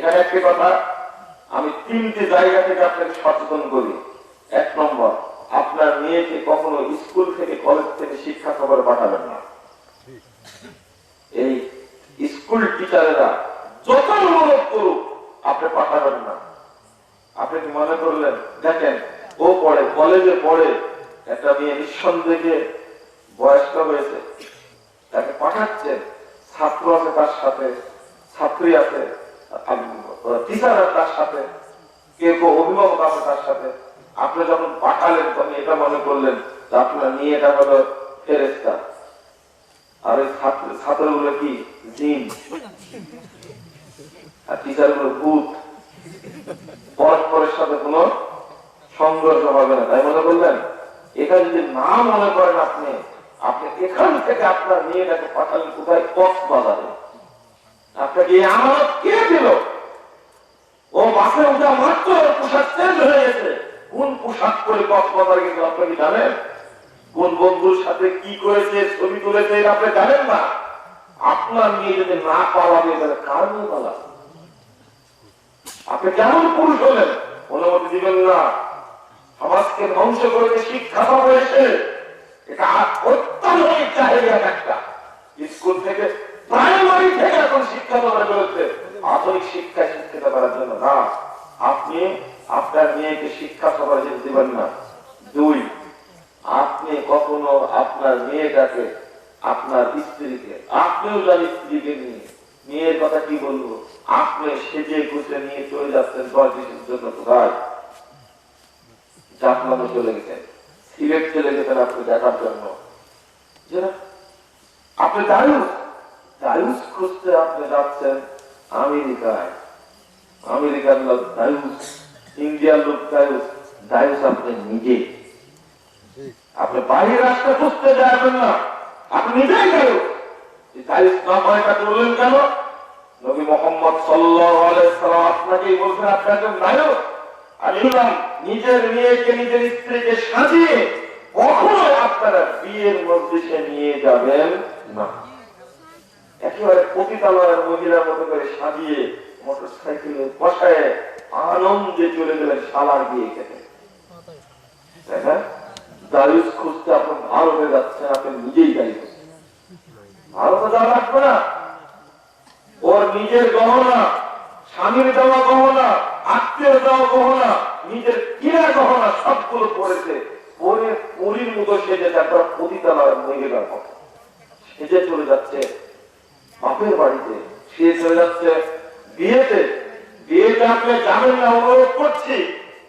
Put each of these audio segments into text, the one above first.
এখানে একটি কথা, আমি তিনটি জায়গা থেকে আপনাকে সচেতন করি। এক নম্বর, আপনার মেয়েকে কখনো স্কুল থেকে কলেজ থেকে শিক্ষা খবর পাঠাবেন না। এই স্কুল টিচারেরা যত অনুরোধ করুক, আপনি পাঠাবেন না। আপনি কি মনে করলেন? দেখেন, ও পড়ে কলেজে পড়ে, একটা মেয়ে নিঃসন্দেহে বয়স্ক হয়েছে। তাকে পাঠাচ্ছেন, ছাত্র আছে তার সাথে, ছাত্রী আছে। টিচার তার সাথে, কেউ কেউ অভিভাবক আছে তার সাথে। আপনি যখন পাঠালেন, তখন এটা মনে করলেন যে আপনার মেয়েটা হলো ফেরেস্তা আর ওই ছাত্র ছাত্রগুলো কি? জিন। আর টিচারগুলো ভূত। পরস্পরের সাথে কোনো সংঘর্ষ হবে না, তাই মনে করলেন? এটা যদি না মনে করেন আপনি আপনি এখান থেকে আপনার মেয়েটাকে পাঠালেন, কোথায়? কক্সবাজারে। আপনাকে এই আমানত কে দিল? ও বাসে উঠা মাত্র পোশাক চেঞ্জ হয়ে গেছে। কোন পোশাক পরে কক্সবাজারে গেছে আপনি কি জানেন? কোন বন্ধুর সাথে কি করেছে, ছবি তুলেছে, এটা আপনি জানেন না। আপনার মেয়ে যদি না পাওয়া পালাবে তাহলে কার মেয়ে পালাবে আপনি কেমন পুরুষ হলেন? অনুমতি দিবেন না। সমাজকে ধ্বংস করেছে, শিক্ষা এসে এটা অত্যাধুনিক চাহিদা একটা। স্কুল থেকে প্রাইমারি থেকে এখন শিক্ষা দেওয়া চলেছে। আধুনিক শিক্ষা শিক্ষিত করার জন্য না। আপনি আপনার মেয়েকে শিক্ষা সবার যেতে দিবেন না। দুই, আপনি কখনো আপনার মেয়েটাকে, আপনার স্ত্রীকে, আপনিও যান স্ত্রীকে নিয়ে। মেয়ের কথা কি বলব? আপনি সেজে গুছে নিয়ে চলে যাচ্ছেন দশ দিনের জন্য কোথায় জাফলানো চলে গেছেন। সিলেট চলে গেছেন আপনি দেখার জন্য। আপনি দায়ুস দায়ুস খুঁজতে আপনি যাচ্ছেন আমেরিকায় আমেরিকার লোক দায়ুস ইন্ডিয়ার লোক দায়ুস দায়ুস আপনি নিজে। আপনি বাইরে রাস্তা খুঁজতে যাবেন না। আপনি নিজেই গেল দায়ুস না হয় তাকে বললেন কেন? নবী মোহাম্মদ সাল্লাল্লাহু আলাইহি সাল্লাম আপনাকেই বলছেন আপনি একজন নায়ক আর ইসলাম নিজের মেয়েকে নিজের স্ত্রীকে সাজিয়ে কখনো আপনারা বিয়ের মজলিসে নিয়ে যাবেন না। একেবারে পতিতালয়ের মহিলার মতো করে সাজিয়ে মোটর সাইকেলে বসায় আনন্দে চলে গেলেন শালার বিয়ে খেতে। আত্মীয় দেওয়া গহনা নিজের গহনা সবগুলো পড়েছে পরে পরির মতো সেজে তারপর মহিলার মতো। সেজে চলে যাচ্ছে বাপের বাড়িতে। সে চলে যাচ্ছে বিয়েতে। বিয়েতে আপনি জানেন না, অনুরোধ করছি।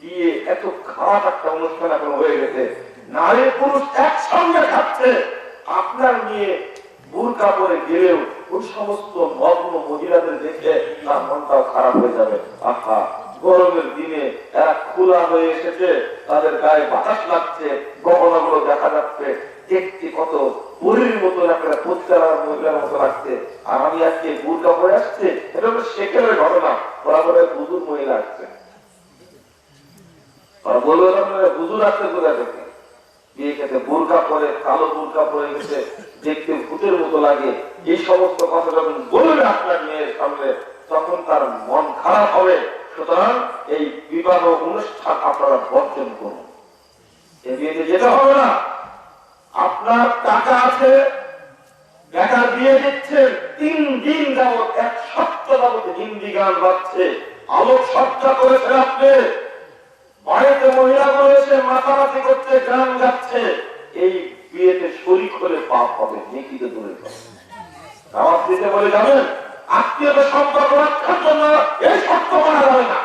বিয়ে এত খারাপ একটা অনুষ্ঠান এখন হয়ে গেছে। নারী পুরুষ একসঙ্গে আপনার বুরকা পরে গেলেও ওই সমস্ত নগ্ন মহিলাদের দেখে তার মনটাও খারাপ হয়ে যাবে। আহা, গরমের দিনে এরা খোলা হয়ে এসেছে, তাদের গায়ে বাতাস লাগছে, গহনাগুলো দেখা যাচ্ছে। দেখতে কত মতন একটা মহিলার মতো আর আমি আজকে পরে আসছে, এটা হলো সেকেলের ঘটনা। বুধুর মহিলা আসছে। বলবে বুধুর আসছে দেখতে ভূতের মতো লাগে। এই সমস্ত কথা যখন বলবে আপনার মেয়ের সামনে, তখন তার মন খারাপ হবে। সুতরাং এই বিবাহ অনুষ্ঠান আপনারা বর্জন করুন। বিয়েতে যেতে হবে না। আপনার টাকা আছে বেকার বিয়ে দিচ্ছে, তিন দিন যাবত এক সপ্তাহ যাবত হিন্দি গান বাজছে। আলোক সজ্জা করেছেন আপনি বাড়িতে মহিলাগুলো এসে মাতামাতি করছে গান গাচ্ছে এই বিয়েতে শরিক হলে পাপ হবে, নেকিতে দূরে আমার দিতে বলে যাবেন আত্মীয়তা সম্পর্ক রক্ষার জন্য এই শর্ত করা যাবে না।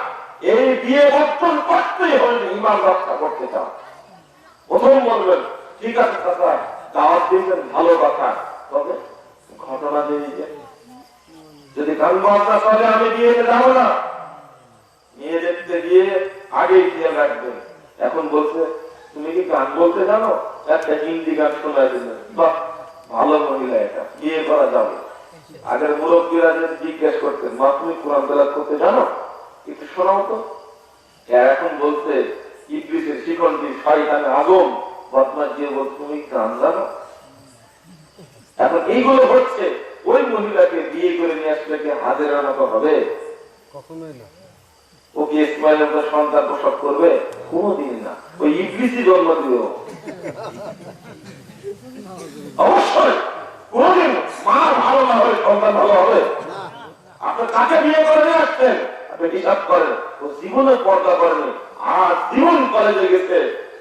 এই বিয়ে বর্জন করতেই হবে, ইমান রক্ষা করতে চান। প্রথম বলবেন ঠিক আছে কথা দাওয়াত দিবেন ভালো কথা। তবে ঘটনা দিয়ে যদি বাজনা চলে আমি বিয়েতে যাব না। মেয়ে দেখতে গিয়ে আগে খেয়াল রাখবেন। এখন বলছে, তুমি কি গান বলতে জানো? একটা হিন্দি গান শোনায় দিলেন। বাহ, ভালো মহিলা এটা। বিয়ে করা যাবে। আগের মুরব্বীরা যে জিজ্ঞেস করতেন, মা, তুমি কোরআন তেলাওয়াত করতে জানো? একটু শোনাও তো। এখন বলছে ইদ্রিসের শিকন্ডি শয়তানে আগম বদমাস দিয়ে বল তুমি গান জানো এখন এইগুলো হচ্ছে ওই মহিলাকে বিয়ে করে নিয়ে আসলে কি হাজারের মতো হবে? কখনোই না। ও কি ইসমাইলের মতো সন্তান প্রসব করবে? কোনোদিন না। ওই ইবলিসই জন্ম দিল। অবশ্যই কোনোদিন মা ভালো না হলে সন্তান ভালো হবে? আপনি কাকে বিয়ে করে নিয়ে আসছেন? আপনি হিসাব করেন ও জীবনে পর্দা করেনি আর জীবন কলেজে গেছে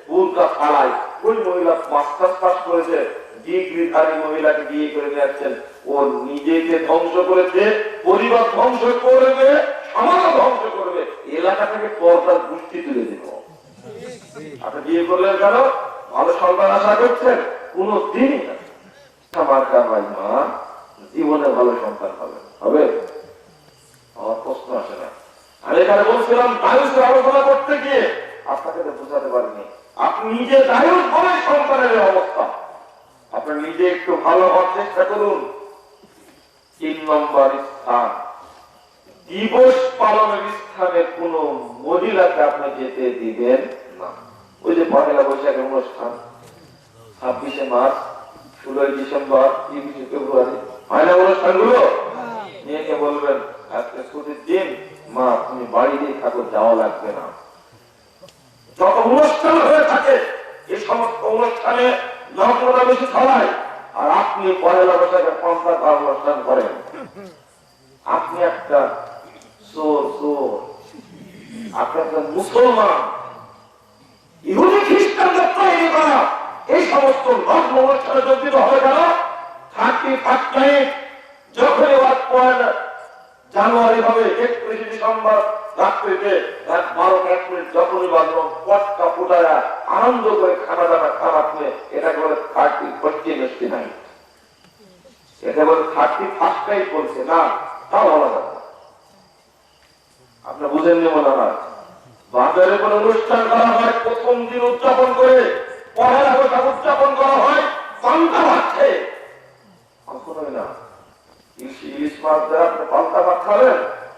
বুলকা ফালাই ওই মহিলা মাস্টার্স পাস করেছে ডিগ্রিধারী মহিলাকে বিয়ে করে নিয়ে ও নিজেকে ধ্বংস করেছে, পরিবার ধ্বংস করবে সমাজ ধ্বংস করবে। এলাকা থেকে পর্দার গোষ্ঠী তুলে দেব। আপনি বিয়ে করলেন কেন? ভালো সন্তান আশা করছেন? কোন দিনই আমার কামাই মা, জীবনে ভালো সন্তান হবে। হবে? আমার প্রশ্ন আসে না। আমি এখানে বলছিলাম দায়ুষের আলোচনা করতে গিয়ে আপনাকে বোঝাতে পারিনি। আপনি নিজে দায়ুষ বলে সন্তানের অবস্থা। আপনার নিজে একটু ভালো হওয়ার চেষ্টা করুন। তিন নম্বর স্থান। দিবস পালনের স্থানে কোন মহিলাকে আপনি যেতে দিবেন না। ওই যে পহেলা বৈশাখের অনুষ্ঠান ছাব্বিশে মার্চ ষোলোই ডিসেম্বর তিরিশে ফেব্রুয়ারি। হয় না অনুষ্ঠানগুলো মেয়েকে বলবেন আজকে ছুটির দিন মা তুমি বাড়িতেই থাকো যাওয়া লাগবে না। যত অনুষ্ঠান এই সমস্ত অনুষ্ঠানে নগ্নতা বেশি ছড়ায়। আর আপনি পয়লা বৈশাখে পঞ্চাশ অনুষ্ঠান করেন। আপনি একটা আপনি একটা মুসলমান। ইহুদি খ্রিস্টানদের তৈরি করা, এই সমস্ত নগ্ন অনুষ্ঠানে দিতে হবে কেন? ফার্স্ট নাইট যখনই পয়লা জানুয়ারি হবে, একত্রিশে ডিসেম্বর রাত্রিতে এক বারো এক মিনিট যখনই বাজলো পটকা ফুটায়া আনন্দ করে খানা দানা খাবার নিয়ে এটাকে বলে থার্টি ফোর্টি মিষ্টি নাই এটা বলে থার্টি ফার্স্ট নাইট বলছে, না, তাও বলা যাবে না। আপনি বুঝেননি মনে হয়? বাজারে কোন অনুষ্ঠান করা হয়, প্রথম দিন উদযাপন করে, পহেলা বৈশাখ উদযাপন করা হয়, পান্তা খেয়ে। কখনোই না। ইলিশ মাছ দ্বারা আপনি পান্তা ভাত খাবেন?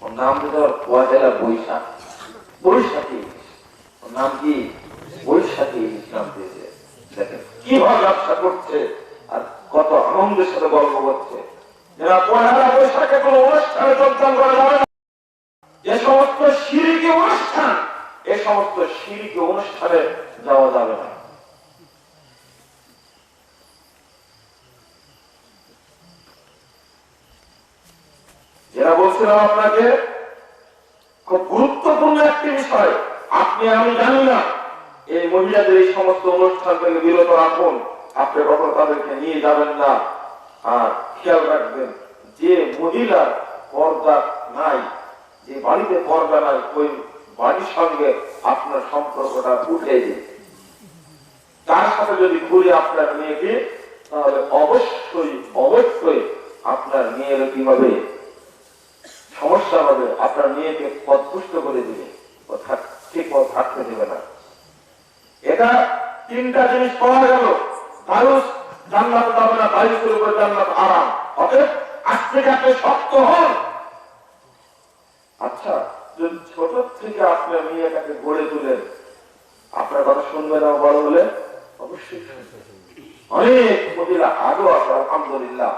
ওর নাম বৈশাখ। ওর নাম কি? বৈশাখী দিয়েছে। দেখেন কীভাবে ব্যবসা করছে আর কত আনন্দের সাথে গল্প করছে। বৈশাখে কোনো অনুষ্ঠানে যোগদান করা যাবে না। যে সমস্ত অনুষ্ঠান, এ সমস্ত সিঁড়িকে অনুষ্ঠানে যাওয়া যাবে না। বলছিলাম আপনাকে, খুব গুরুত্বপূর্ণ একটি বিষয়। আপনি, আমি জানি না। এই মহিলাদের এই সমস্ত অনুষ্ঠান থেকে বিরত রাখুন। আপনি কখনো তাদেরকে নিয়ে যাবেন না। আর খেয়াল রাখবেন, যে মহিলার পর্দা নাই, যে বাড়িতে পর্দা নাই, ওই বাড়ির সঙ্গে আপনার সম্পর্কটা উঠে যায়। তার সাথে যদি ঘুরে আপনার মেয়েকে, তাহলে অবশ্যই অবশ্যই আপনার মেয়ের কি হবে। সমস্যা হবে, আপনার মেয়েকে পদপুষ্ট করে দিবে। ঠিক মতো থাকতে দেবে না। এটা তিনটা জিনিস পাওয়া গেল। দারুস, জান্নাত যাবে না দায়ুসের উপরে জান্নাত আরাম অতএব, আজ থেকে শক্ত হন। আচ্ছা যদি ছোট থেকে আপনার মেয়েটাকে গড়ে তুলেন, আপনার কথা শুনবে না বড় হলে অবশ্যই। অনেক মহিলা আরও আছে, আলহামদুলিল্লাহ।